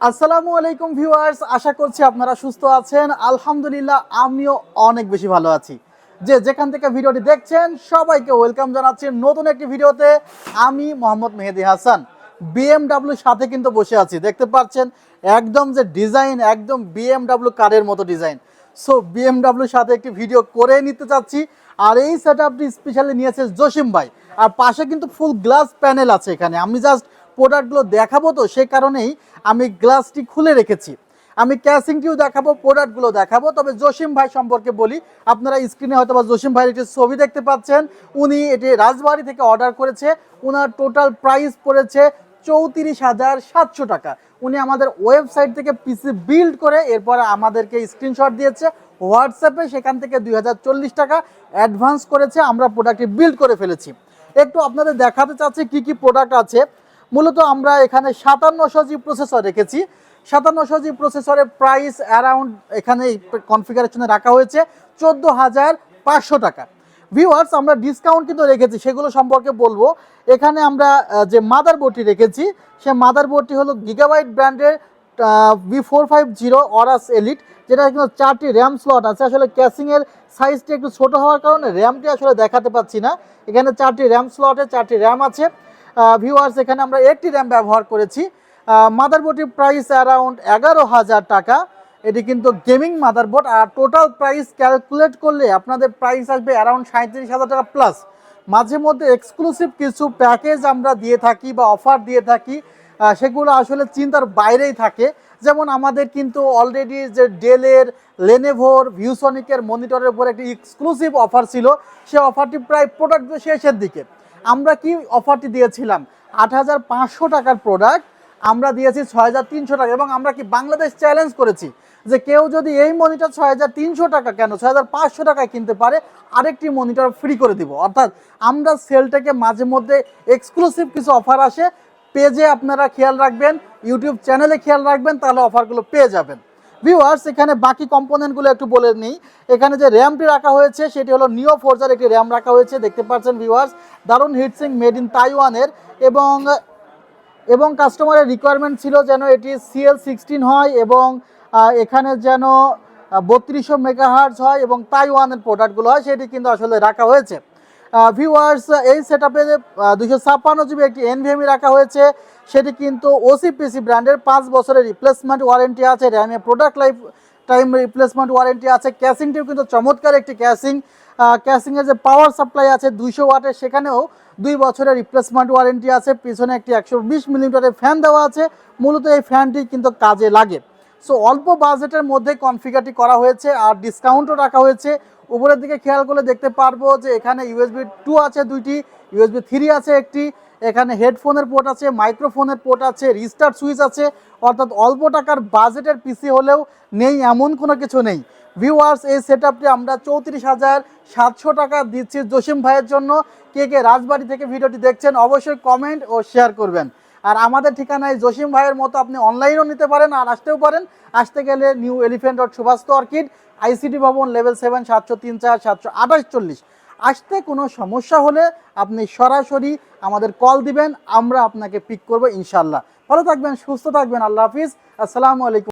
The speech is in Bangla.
আসসালামু আলাইকুম ভিউয়ার্স, আশা করছি আপনারা সুস্থ আছেন। আলহামদুলিল্লাহ, আমিও অনেক বেশি ভালো আছি। যে যেখান থেকে ভিডিওটি দেখছেন, সবাইকে ওয়েলকাম জানাচ্ছি নতুন একটি ভিডিওতে। আমি মোহাম্মদ মেহেদি হাসান। বিএমডাব্লিউর সাথে কিন্তু বসে আছি। দেখতে পাচ্ছেন, একদম যে ডিজাইন, একদম বিএমডাব্লিউ কারের মতো ডিজাইন। সো বিএমডাব্লিউর সাথে একটি ভিডিও করে নিতে চাচ্ছি। আর এই সেট আপটি স্পেশালি নিয়েছে জসিম ভাই। আর পাশে কিন্তু ফুল গ্লাস প্যানেল আছে এখানে। আমি জাস্ট প্রোডাক্টগুলো দেখাবো তো, সে কারণেই আমি গ্লাসটি খুলে রেখেছি। আমি ক্যাসিংটিও দেখাবো প্রোডাক্টগুলো দেখাবো, তবে জসিম ভাই সম্পর্কে বলি, আপনারা স্ক্রিনে হয়তো বা জসিম ভাইয়ের একটি ছবি দেখতে পাচ্ছেন, উনি এটি রাজবাড়ি থেকে অর্ডার করেছে ওনার টোটাল প্রাইস পড়েছে চৌত্রিশ হাজার সাতশো টাকা। উনি আমাদের ওয়েবসাইট থেকে পিসি বিল্ড করে এরপরে আমাদেরকে স্ক্রিনশট দিয়েছে হোয়াটসঅ্যাপে সেখান থেকে দুই হাজার চল্লিশ টাকা অ্যাডভান্স করেছে, আমরা প্রোডাক্টটি বিল্ড করে ফেলেছি। একটু আপনাদের দেখাতে চাচ্ছি কি কি প্রোডাক্ট আছে। মূলত আমরা এখানে সাতান্নশো জি প্রসেসর রেখেছি। সাতান্নশো জি প্রসেসরের প্রাইস অ্যারাউন্ড এখানে কনফিগারেশনে রাখা হয়েছে চোদ্দ হাজার পাঁচশো টাকা। ভিউয়ার্স আমরা ডিসকাউন্ট কিন্তু রেখেছি, সেগুলো সম্পর্কে বলব। এখানে আমরা যে মাদার বোর্ডটি রেখেছি, সে মাদার বোর্ডটি হলো গিগাবাইট ব্র্যান্ডের V four five zero Aorus Elite যেটা কিন্তু চারটি র্যাম স্লট আছে। আসলে ক্যাসিংয়ের সাইজটি একটু ছোট হওয়ার কারণে র্যামটি আসলে দেখাতে পাচ্ছি না। এখানে চারটি র্যাম স্লটে চারটি র্যাম আছে। ভিউয়ার্স এখানে আমরা একটি র্যাম ব্যবহার করেছি। মাদারবোর্ডটির প্রাইস অ্যারাউন্ড এগারো হাজার টাকা। এটি কিন্তু গেমিং মাদারবোর্ড আর টোটাল প্রাইস ক্যালকুলেট করলে আপনাদের প্রাইস আসবে অ্যারাউন্ড সাঁত্রিশ হাজার টাকা প্লাস মাঝে মধ্যে এক্সক্লুসিভ কিছু প্যাকেজ আমরা দিয়ে থাকি বা অফার দিয়ে থাকি সেগুলো আসলে চিন্তার বাইরেই থাকে। যেমন আমাদের কিন্তু অলরেডি যে ডেলের লেনেভোর ভিউসনিকের মনিটরের উপর একটি এক্সক্লুসিভ অফার ছিল। সে অফারটি প্রায় প্রোডাক্ট শেষের দিকে। আমরা কি অফারটি দিয়েছিলাম? আট হাজার পাঁচশো টাকার প্রোডাক্ট আমরা দিয়েছি ছয় হাজার তিনশো টাকা এবং আমরা কি বাংলাদেশ চ্যালেঞ্জ করেছি যে কেউ যদি এই মনিটর ছয় হাজার তিনশো টাকা কেন, ছয় হাজার পাঁচশো টাকায় কিনতে পারে, আরেকটি মনিটর ফ্রি করে দিব। অর্থাৎ আমরা সেলটাকে মাঝে মধ্যে এক্সক্লুসিভ কিছু অফার আসে পেজে আপনারা খেয়াল রাখবেন ইউটিউব চ্যানেলে খেয়াল রাখবেন, তাহলে অফারগুলো পেয়ে যাবেন। ভিউয়ার্স এখানে বাকি কম্পোনেন্টগুলো একটু বলে নিই। এখানে যে র্যামটি রাখা হয়েছে, সেটি হলো নিও ফোরজার একটি র্যাম রাখা হয়েছে, দেখতে পাচ্ছেন ভিউয়ার্স দারুণ হিটসিং মেড ইন তাইওয়ানের এবং এবং কাস্টমারের রিকোয়ারমেন্ট ছিল যেন এটি সিএল সিক্সটিন হয় এবং এখানে যেন বত্রিশশো মেগাহার্জ হয় এবং তাইওয়ানের প্রোডাক্টগুলো হয়, সেটি কিন্তু আসলে রাখা হয়েছে। ভিউয়ার্স এই সেট আপে দুশো ছাপ্পান্ন জিবি একটি এনভিএমই রাখা হয়েছে। সেটি কিন্তু ওসিপিসি ব্র্যান্ডের পাঁচ বছরের রিপ্লেসমেন্ট ওয়ারেন্টি আছে। র্যামে product life time replacement warranty আছে। ক্যাসিংটিও কিন্তু চমৎকার একটি ক্যাসিং ক্যাসিংয়ের যে পাওয়ার সাপ্লাই আছে দুইশো ওয়াটের, সেখানেও দুই বছরের রিপ্লেসমেন্ট ওয়ারেন্টি আছে। পিছনে একটি একশো বিশ মিলিমিটারের ফ্যান দেওয়া আছে। মূলত এই ফ্যানটি কিন্তু কাজে লাগে। সো অল্প বাজেটের মধ্যে কনফিগারটি করা হয়েছে আর ডিসকাউন্টও রাখা হয়েছে। উপরের দিকে খেয়াল করলে দেখতে পারব যে এখানে ইউএসবি টু আছে দুইটি ইউএসবি থ্রি আছে একটি, এখানে হেডফোনের পোর্ট আছে মাইক্রোফোনের পোর্ট আছে রিস্টার্ট সুইচ আছে। অর্থাৎ অল্প টাকার বাজেটের পিসি হলেও নেই, এমন কোনো কিছু নেই। ভিউয়ার্স এই সেট আমরা চৌত্রিশ হাজার সাতশো টাকা দিচ্ছি জসিম ভাইয়ের জন্য। কে কে রাজবাড়ি থেকে ভিডিওটি দেখছেন অবশ্যই কমেন্ট ও শেয়ার করবেন। আর আমাদের ঠিকানায় জসিম ভাইয়ের মতো আপনি অনলাইনও নিতে পারেন আর আসতেও পারেন। আসতে গেলে New Elephant Road Subhash Orchid ICD ভবন লেভেল সেভেন সাতশো তিন চার, সাতশো আঠাশ চল্লিশ। আসতে কোনো সমস্যা হলে আপনি সরাসরি আমাদের কল দিবেন, আমরা আপনাকে পিক করব ইনশাল্লাহ ভালো থাকবেন, সুস্থ থাকবেন, আল্লাহ হাফিজ। আসসালামু আলাইকুম।